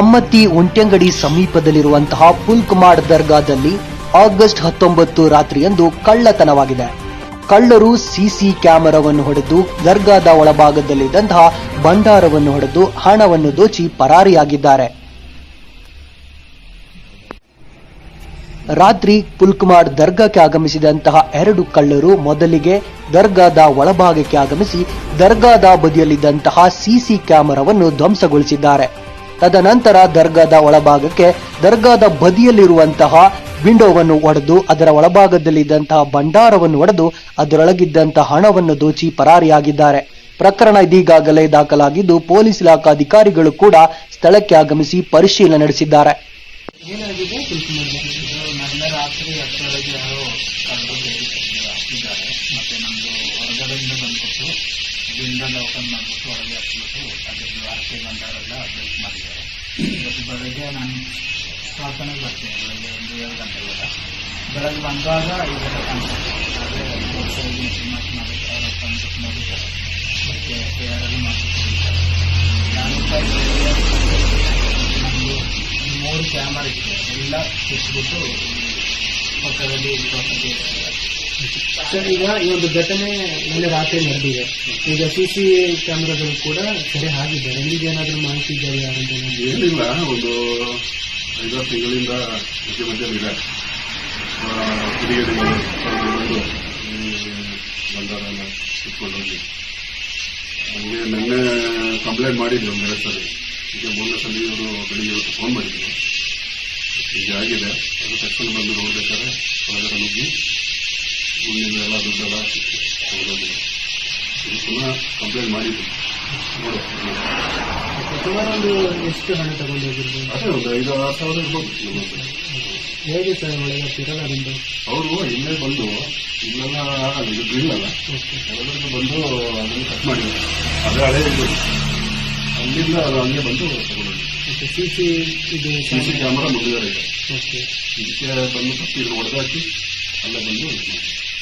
Ammathi ಒಂಟ್ಯಂಗಡಿ ಸಮೀಪದಲ್ಲಿರುವಂತಹ ಪುಲ್ಕುಮಾಡ್ ದರ್ಗಾದಲ್ಲಿ August ಹತ್ತೊಂಬತ್ತು ರಾತ್ರಿಯಂದು ಕಳ್ಳತನವಾಗಿದೆ. ಕಳ್ಳರು ಸಿಸಿ ಕ್ಯಾಮೆರಾವನ್ನು ಹೊಡೆದು ದರ್ಗಾದ ಒಳಭಾಗದಲ್ಲಿದ್ದಂತಹ ಭಂಡಾರವನ್ನು ಹೊಡೆದು ಹಣವನ್ನು ದೋಚಿ ಪರಾರಿಯಾಗಿದ್ದಾರೆ. ರಾತ್ರಿ ಪುಲ್ಕುಮಾರ್ ದರ್ಗಾಕ್ಕೆ ಆಗಮಿಸಿದಂತಹ ಎರಡು ಕಳ್ಳರು ಮೊದಲಿಗೆ ದರ್ಗಾದ ಒಳಭಾಗಕ್ಕೆ ಆಗಮಿಸಿ ದರ್ಗಾದ ಬದಿಯಲ್ಲಿದ್ದಂತಹ ಸಿಸಿ ಕ್ಯಾಮೆರಾವನ್ನು ಧ್ವಂಸಗೊಳಿಸಿದ್ದಾರೆ. ತದನಂತರ ದರ್ಗಾದ ಒಳಭಾಗಕ್ಕೆ ದರ್ಗಾದ ಬದಿಯಲ್ಲಿರುವಂತಹ ವಿಂಡೋವನ್ನು ಒಡೆದು ಅದರ ಒಳಭಾಗದಲ್ಲಿದ್ದಂತಹ ಭಂಡಾರವನ್ನು ಒಡೆದು ಅದರೊಳಗಿದ್ದಂತಹ ಹಣವನ್ನು ದೋಚಿ ಪರಾರಿಯಾಗಿದ್ದಾರೆ. ಪ್ರಕರಣ ಇದೀಗಾಗಲೇ ದಾಖಲಾಗಿದ್ದು ಪೊಲೀಸ್ ಇಲಾಖಾ ಅಧಿಕಾರಿಗಳು ಕೂಡ ಸ್ಥಳಕ್ಕೆ ಆಗಮಿಸಿ ಪರಿಶೀಲನೆ ನಡೆಸಿದ್ದಾರೆ. ಓಪನ್ ಮಾಡ್ಬಿಟ್ಟು ಒಳಗೆ ಹತ್ಬಿಟ್ಟು ಅದ್ರದ್ದು ವಾರ್ತೆ ಬಂದವರೆಲ್ಲ ಬ್ರೇಕ್ ಮಾಡಿದ್ದಾರೆ. ಇವತ್ತು ಬೆಳಗ್ಗೆ ನಾನು ಪ್ರಾರ್ಥನೆಗೆ ಬರ್ತೀನಿ, ಬೆಳಗ್ಗೆ ಒಂದು ಏಳು ಗಂಟೆಗೆಲ್ಲ ಬೆಳಗ್ಗೆ ಬಂದಾಗ ಇದೆಲ್ಲ ಕಾಣಿಸುತ್ತೆ ಆದರೆ ಶ್ರೀನಿವಾಸ ಅವರು ಮಾಡಿದ್ದಾರೆ ಮೂರು ಕ್ಯಾಮರಾ ಇತ್ತು. ಎಲ್ಲ ಕಿತ್ಬಿಟ್ಟು ಪಕ್ಕದಲ್ಲಿ ತೋಟಕ್ಕೆ ಸರ್, ಈಗ ಈ ಒಂದು ಘಟನೆ ನಿನ್ನೆ ರಾತ್ರಿ ನಡೆದಿದೆ. ಈಗ ಸಿ ಸಿ ಕ್ಯಾಮೆರಾಗಳು ಕೂಡ ಸೆರೆ ಹಾಕಿದ್ದಾರೆ. ಏನಾದರೂ ಮಾಹಿತಿ ಇದೆಯಾ ಯಾರಂತ ಏನಿಲ್ಲ, ಒಂದು ಐದಾರು ತಿಂಗಳಿಂದ ಮುಖ್ಯಮಂತ್ರಿ ಇದೆ ಕಿಡಿಗೇಡಿಗಳು ನಿನ್ನೆ ಕಂಪ್ಲೇಂಟ್ ಮಾಡಿದ್ವಿ ಒಂದು ಎರಡು ಸರಿ. ಈಗ ಮೂರನೇ ಸಲ ಇವರು ಬೆಳಿಗ್ಗೆ ಇವತ್ತು ಫೋನ್ ಮಾಡಿದ್ರು. ಈಗ ಆಗಿದೆ. ಅದು ತಕ್ಷಣ ಬಂದು ನೋಡ್ಬೇಕಾದ್ರೆ ಒಳಗಡೆ ನುಗ್ಗಿ ಎಲ್ಲ ದುಡ್ಡೆಲ್ಲ ತಗೊಂಡೋಗಿದೆ ಇದು ಪುನಃ ಕಂಪ್ಲೇಂಟ್ ಮಾಡಿದ್ರು ನೋಡಿ ಎಷ್ಟು ಹಣ ತಗೊಂಡು ಹೋಗಿರ್ಬೋದು ಅದೇ ಒಂದು ಐದು ಆರು ಸಾವಿರ ಇರ್ಬೋದು ನಮ್ಮ ಹತ್ರ. ಹೇಗೆ ಸರ್ ಅದೊಂದು ಅವರು ಇಲ್ಲೇ ಬಂದು ಇಲ್ಲೆಲ್ಲ ಇದು ಗ್ರಿಲ್ ಅಲ್ಲ ಬಂದು ಅದನ್ನು ಕಟ್ ಮಾಡಿದ್ರು ಅದೇ ಹಳೆ ಇದು ಅಲ್ಲಿಂದ ಅದು ಹಂಗೆ ಬಂದು ತಗೊಂಡು ಸಿ ಸಿ ಇದು ಸಿ ಸಿ ಕ್ಯಾಮರಾ ಮುಗಿದಾರೆ ಈಗ ಓಕೆ ಇದಕ್ಕೆ ಬಂದು ಫಸ್ಟ್ ಇದು ಹೊಡೆದಾಕಿ ಅಲ್ಲೇ ಬಂದು